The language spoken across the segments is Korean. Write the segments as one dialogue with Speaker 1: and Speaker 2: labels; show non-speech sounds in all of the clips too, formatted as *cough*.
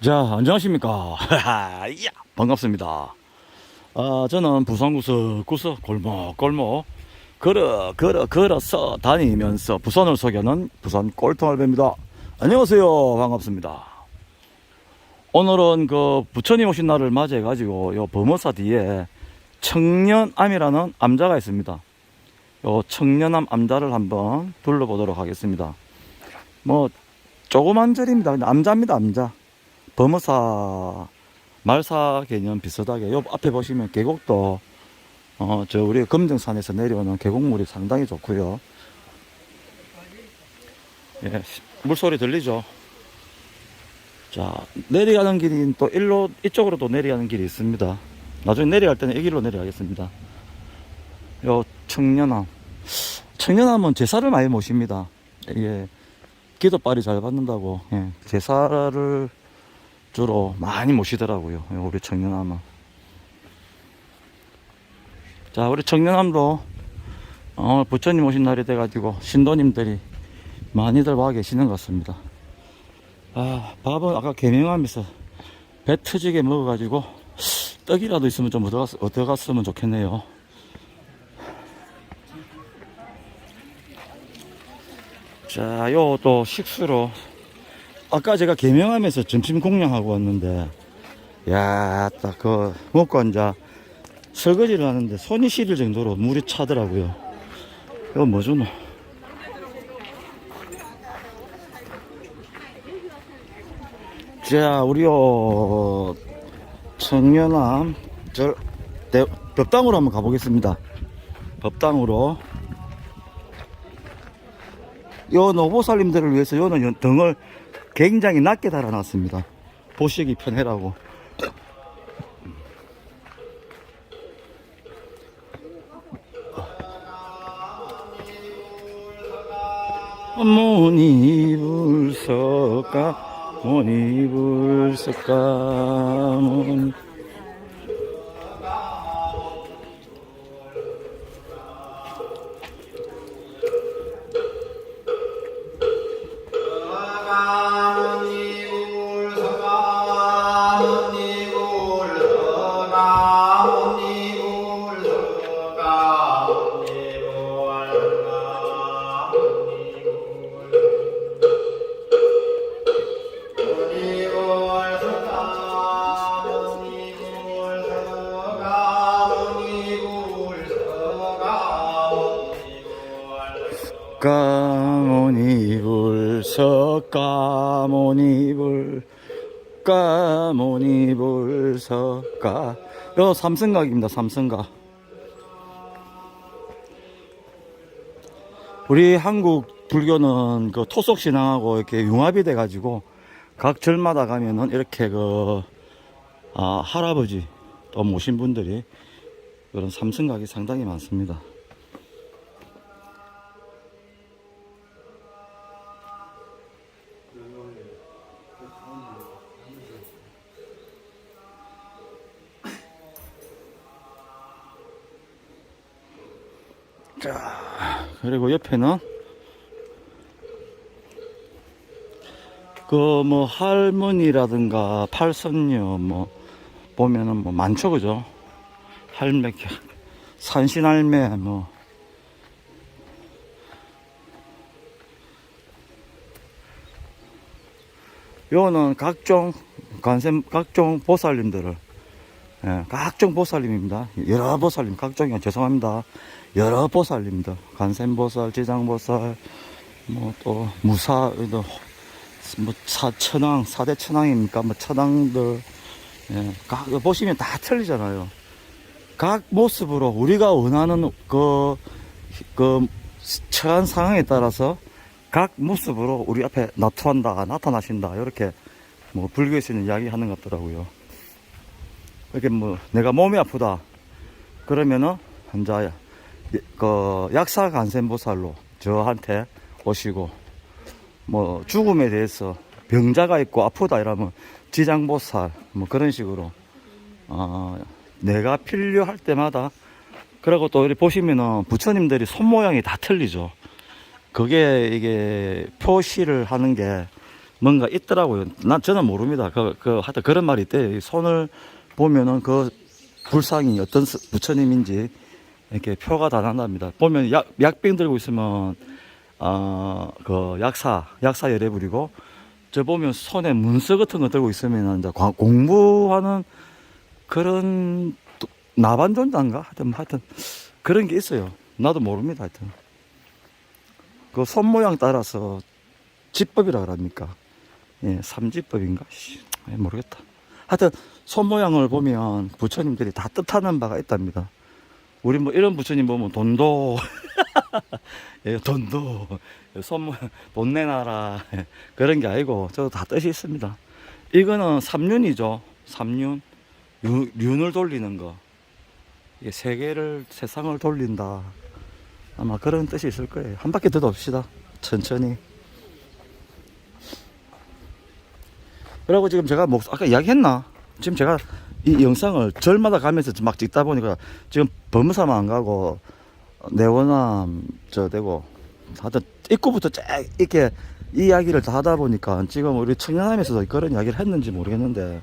Speaker 1: 자, 안녕하십니까. *laughs* 이야, 반갑습니다. 아, 저는 부산구석 구석 골목, 골목, 걸어, 걸어, 걸어서 다니면서 부산을 소개하는 부산 꼴통알배입니다. 안녕하세요. 반갑습니다. 오늘은 그 부처님 오신 날을 맞이해 가지고 요 범어사 뒤에 청년암이라는 암자가 있습니다. 요 청년암 암자를 한번 둘러보도록 하겠습니다. 뭐, 조그만 절입니다. 암자입니다, 암자. 범어사 말사 개념 비슷하게 요 앞에 보시면 계곡도 어 저 우리 금정산에서 내려오는 계곡물이 상당히 좋고요. 예, 시- 물소리 들리죠? 자, 내려가는 길이 또 일로 이쪽으로도 내려가는 길이 있습니다. 나중에 내려갈 때는 이 길로 내려가겠습니다. 요 청년암. 청년암은 제사를 많이 모십니다. 예. 기도빨이 잘 받는다고 예, 제사를 주로 많이 모시더라고요. 우리 청년함은. 자, 우리 청년함도 오늘 부처님 오신 날이 돼가지고 신도님들이 많이들 와 계시는 것 같습니다. 아, 밥은 아까 개명하면서 배 터지게 먹어가지고 떡이라도 있으면 좀 얻어갔, 얻어갔으면 좋겠네요. 자, 요 또 식수로 아까 제가 개명하면서 점심 공양하고 왔는데, 야, 딱 그, 먹고 앉아 설거지를 하는데 손이 시릴 정도로 물이 차더라고요. 이거 뭐 주노? 자, 우리요, 청년함, 절, 대, 법당으로 한번 가보겠습니다. 법당으로. 요 노보살님들을 위해서 요는 연- 등을 굉장히 낮게 달아놨습니다. 보시기 편해라고. 모니 불석가 모니 불석가 모니 까모니 불 석 까모니 불 까모니 불 석 까요 삼성각입니다 삼성각 우리 한국 불교는 그 토속 신앙하고 이렇게 융합이 돼 가지고 각 절마다 가면은 이렇게 그 아, 할아버지 또 모신 분들이 그런 삼성각이 상당히 많습니다. 자, 그리고 옆에는 그 뭐 할머니라든가 팔선녀 뭐 보면은 뭐 많죠 그죠? 할매, 산신할매 뭐 요거는 각종 관세 각종 보살님들을 예, 각종 보살님입니다. 여러 보살님, 각종이 죄송합니다. 여러 보살님들, 간센보살, 지장보살, 뭐 또 무사, 또뭐 사천왕, 사대 천왕입니까? 뭐 천왕들, 예, 각 보시면 다 틀리잖아요. 각 모습으로 우리가 원하는 그, 그 처한 상황에 따라서 각 모습으로 우리 앞에 나타난다, 나타나신다, 이렇게 뭐 불교에서는 이야기 하는 것 같더라고요. 이렇게 뭐 내가 몸이 아프다 그러면은 환자 그 약사 간센보살로 저한테 오시고 뭐 죽음에 대해서 병자가 있고 아프다 이러면 지장보살 뭐 그런 식으로 어 내가 필요할 때마다 그리고 또 이렇게 보시면은 부처님들이 손 모양이 다 틀리죠. 그게 이게 표시를 하는 게 뭔가 있더라고요. 난 저는 모릅니다. 그, 그 하여튼 그런 말이 있대. 손을 보면은 그 불상이 어떤 스- 부처님인지 이렇게 표가 다 난답니다. 보면 약, 약병 들고 있으면 어, 그 약사, 약사 열애 부리고 저 보면 손에 문서 같은 거 들고 있으면 이제 과- 공부하는 그런 또 나반존자인가? 하여튼, 하여튼 그런 게 있어요. 나도 모릅니다. 하여튼. 그 손 모양 따라서 지법이라 그럽니까? 예, 삼지법인가? 씨, 예, 모르겠다. 하여튼 손 모양을 보면 부처님들이 다 뜻하는 바가 있답니다. 우리 뭐 이런 부처님 보면 돈도 *laughs* 예, 돈도 손 모양 돈 내놔라 예, 그런 게 아니고 저도 다 뜻이 있습니다. 이거는 삼륜이죠. 삼륜 유- 륜을 돌리는 거. 이게 세계를 세상을 돌린다. 아마 그런 뜻이 있을 거예요. 한 바퀴 더 돕시다. 천천히. 그리고 지금 제가 목 아까 이야기했나? 지금 제가 이 영상을 절마다 가면서 막 찍다 보니까 지금 범사만 안 가고 내원암 저 되고 하여튼 입구부터 쫙 이렇게 이 이야기를 다 하다 보니까 지금 우리 청년함에서도 그런 이야기를 했는지 모르겠는데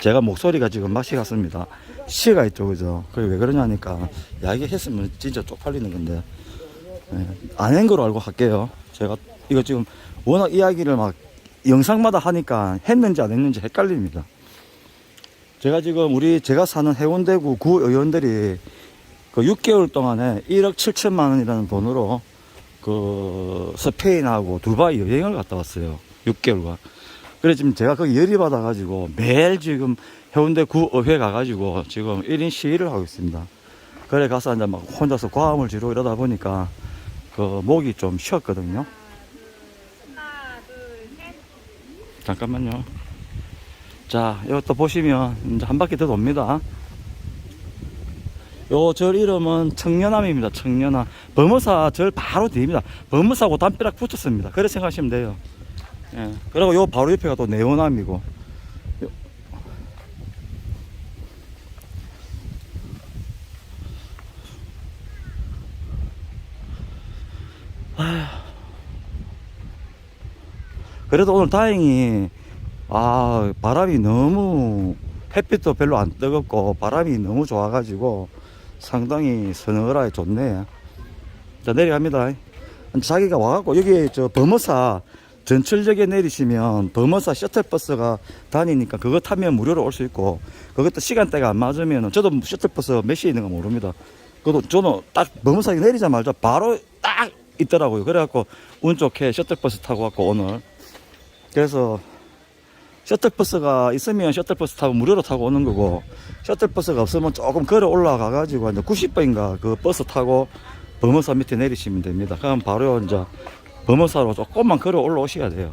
Speaker 1: 제가 목소리가 지금 맛이 갔습니다. 시가 있죠, 그죠? 그게 왜 그러냐니까 이야기 했으면 진짜 쪽팔리는 건데 예, 안한 거로 알고 할게요. 제가 이거 지금 워낙 이야기를 막 영상마다 하니까 했는지 안 했는지 헷갈립니다. 제가 지금 우리 제가 사는 해운대구 구 의원들이 그 6개월 동안에 1억 7천만 원이라는 돈으로 그 스페인하고 두바이 여행을 갔다 왔어요. 6개월간. 그래 지금 제가 거기 열이 받아가지고 매일 지금 해운대 구의회 가가지고 지금 1인 시위를 하고 있습니다. 그래 가서 이제 막 혼자서 과음을 지르고 이러다 보니까 그 목이 좀 쉬었거든요.
Speaker 2: 하나, 둘, 셋.
Speaker 1: 잠깐만요. 자, 이것도 보시면 이제 한 바퀴 더 돕니다. 요 절 이름은 청년암입니다. 청년암. 범어사 절 바로 뒤입니다. 범어사하고 담벼락 붙었습니다. 그렇게 생각하시면 돼요. 예. 그리고 요 바로 옆에가 또 네오남이고. 요- 그래도 오늘 다행히 아 바람이 너무 햇빛도 별로 안 뜨겁고 바람이 너무 좋아가지고 상당히 서늘하게 좋네. 자 내려갑니다. 자기가 와갖고 여기 저 범어사 전철역에 내리시면 범어사 셔틀버스가 다니니까 그거 타면 무료로 올 수 있고 그것도 시간대가 안 맞으면 저도 셔틀버스 몇 시에 있는가 모릅니다. 그것도 저는 딱 범어사에 내리자마자 바로 딱 있더라고요. 그래갖고 운 좋게 셔틀버스 타고 왔고 오늘 그래서 셔틀버스가 있으면 셔틀버스 타고 무료로 타고 오는 거고 셔틀버스가 없으면 조금 걸어 올라가 가지고 이제 90번인가 그 버스 타고 범어사 밑에 내리시면 됩니다. 그럼 바로 이제 범어사로 조금만 걸어 올라오셔야 돼요.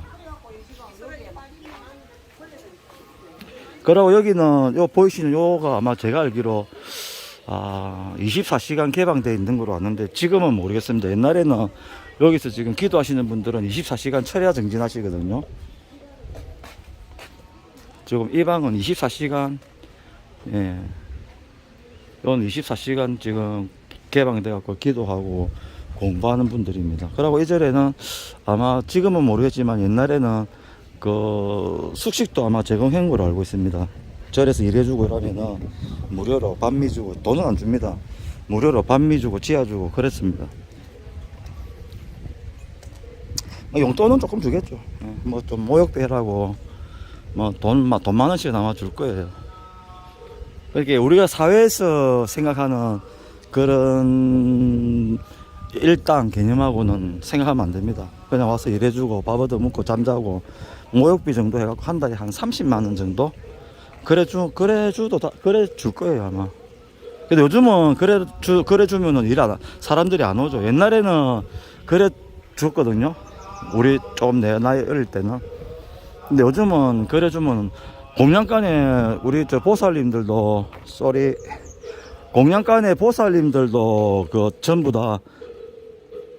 Speaker 1: 그리고 여기는 요 보이시는 요가 아마 제가 알기로 아 24시간 개방되어 있는 걸로 아는데 지금은 모르겠습니다. 옛날에는 여기서 지금 기도하시는 분들은 24시간 철야 정진하시거든요. 지금 이 방은 24시간, 예. 이건 24시간 지금 개방돼 갖고 기도하고 공부하는 분들입니다. 그리고 이절에는 아마 지금은 모르겠지만 옛날에는 그 숙식도 아마 제공한 걸로 알고 있습니다. 절에서 일해주고 이러면은 무료로 반미 주고 돈은 안 줍니다. 무료로 반미 주고 지하 주고 그랬습니다. 뭐 용돈은 조금 주겠죠. 뭐 좀 모욕도 해라고 뭐 돈, 돈 만 원씩 남아 줄 거예요. 이렇게 우리가 사회에서 생각하는 그런 일당 개념하고는 생각하면 안 됩니다. 그냥 와서 일해주고 밥 얻어 먹고 잠자고 모욕비 정도 해갖고 한 달에 한 30만 원 정도 그래 주 그래 주도 다 그래 줄 거예요 아마. 근데 요즘은 그래 주 그래 주면은 일 안 사람들이 안 오죠. 옛날에는 그래 줬거든요. 우리 좀 내 나이 어릴 때는. 근데 요즘은 그래 주면 공양간에 우리 저 보살님들도 쏘리 공양간에 보살님들도 그 전부 다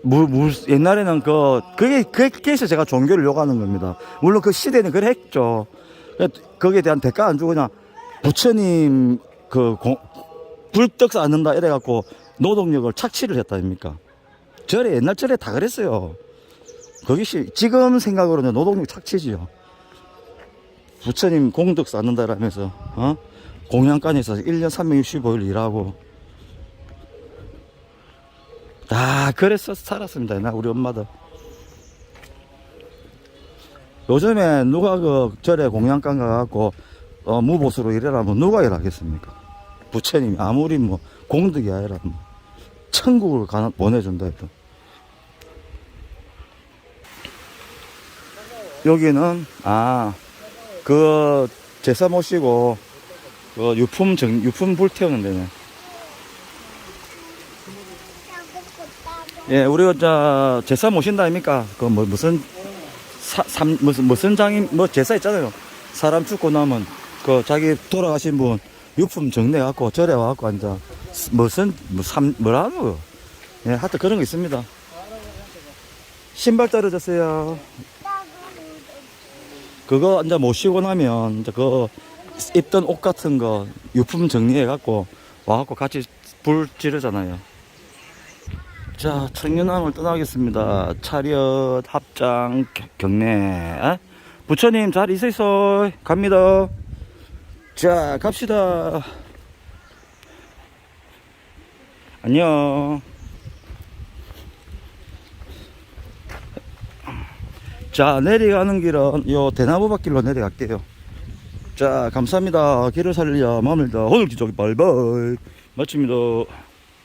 Speaker 1: 물, 물, 옛날에는 그, 그게, 그게 해서 제가 종교를 요구하는 겁니다. 물론 그 시대는 그래 했죠. 거기에 대한 대가 안 주고 그냥 부처님 그 공, 불떡 쌓는다 이래갖고 노동력을 착취를 했다 아닙니까? 절에 옛날 절에 다 그랬어요. 거기 시, 지금 생각으로는 노동력 착취지요. 부처님 공덕 쌓는다라면서, 어? 공양간에서 1년 365일 일하고. 다 그래서 살았습니다. 나 우리 엄마도. 요즘에 누가 그 절에 공양간 가갖고, 어, 무보수로 일하라면 누가 일하겠습니까? 부처님이 아무리 뭐 공덕이 아니라 뭐 천국을 가 보내준다 해도. 여기는 아 그 제사 모시고 그 유품 정 유품 불 태우는 데네. 예, 우리가 저 제사 모신다 아닙니까? 그 뭐 무슨 사, 삼, 무슨 무슨 장인 뭐 제사 있잖아요. 사람 죽고 나면 그 자기 돌아가신 분 유품 정내 갖고 절에 와 갖고 앉아 무슨 뭐삼 뭐라고 예, 하여튼 그런 거 있습니다. 신발 떨어졌어요. 그거 이제 모시고 나면 이제 그 입던 옷 같은 거 유품 정리해 갖고 와갖고 같이 불 지르잖아요. 자, 청년함을 떠나겠습니다. 차렷, 합장, 겨- 경례. 에? 부처님 잘 있으소. 갑니다. 자, 갑시다. 안녕. 자, 내려가는 길은 요 대나무 밭길로 내려갈게요. 자, 감사합니다. 길을 살려 마음을 다 오늘 기적이 발발. 마칩니다.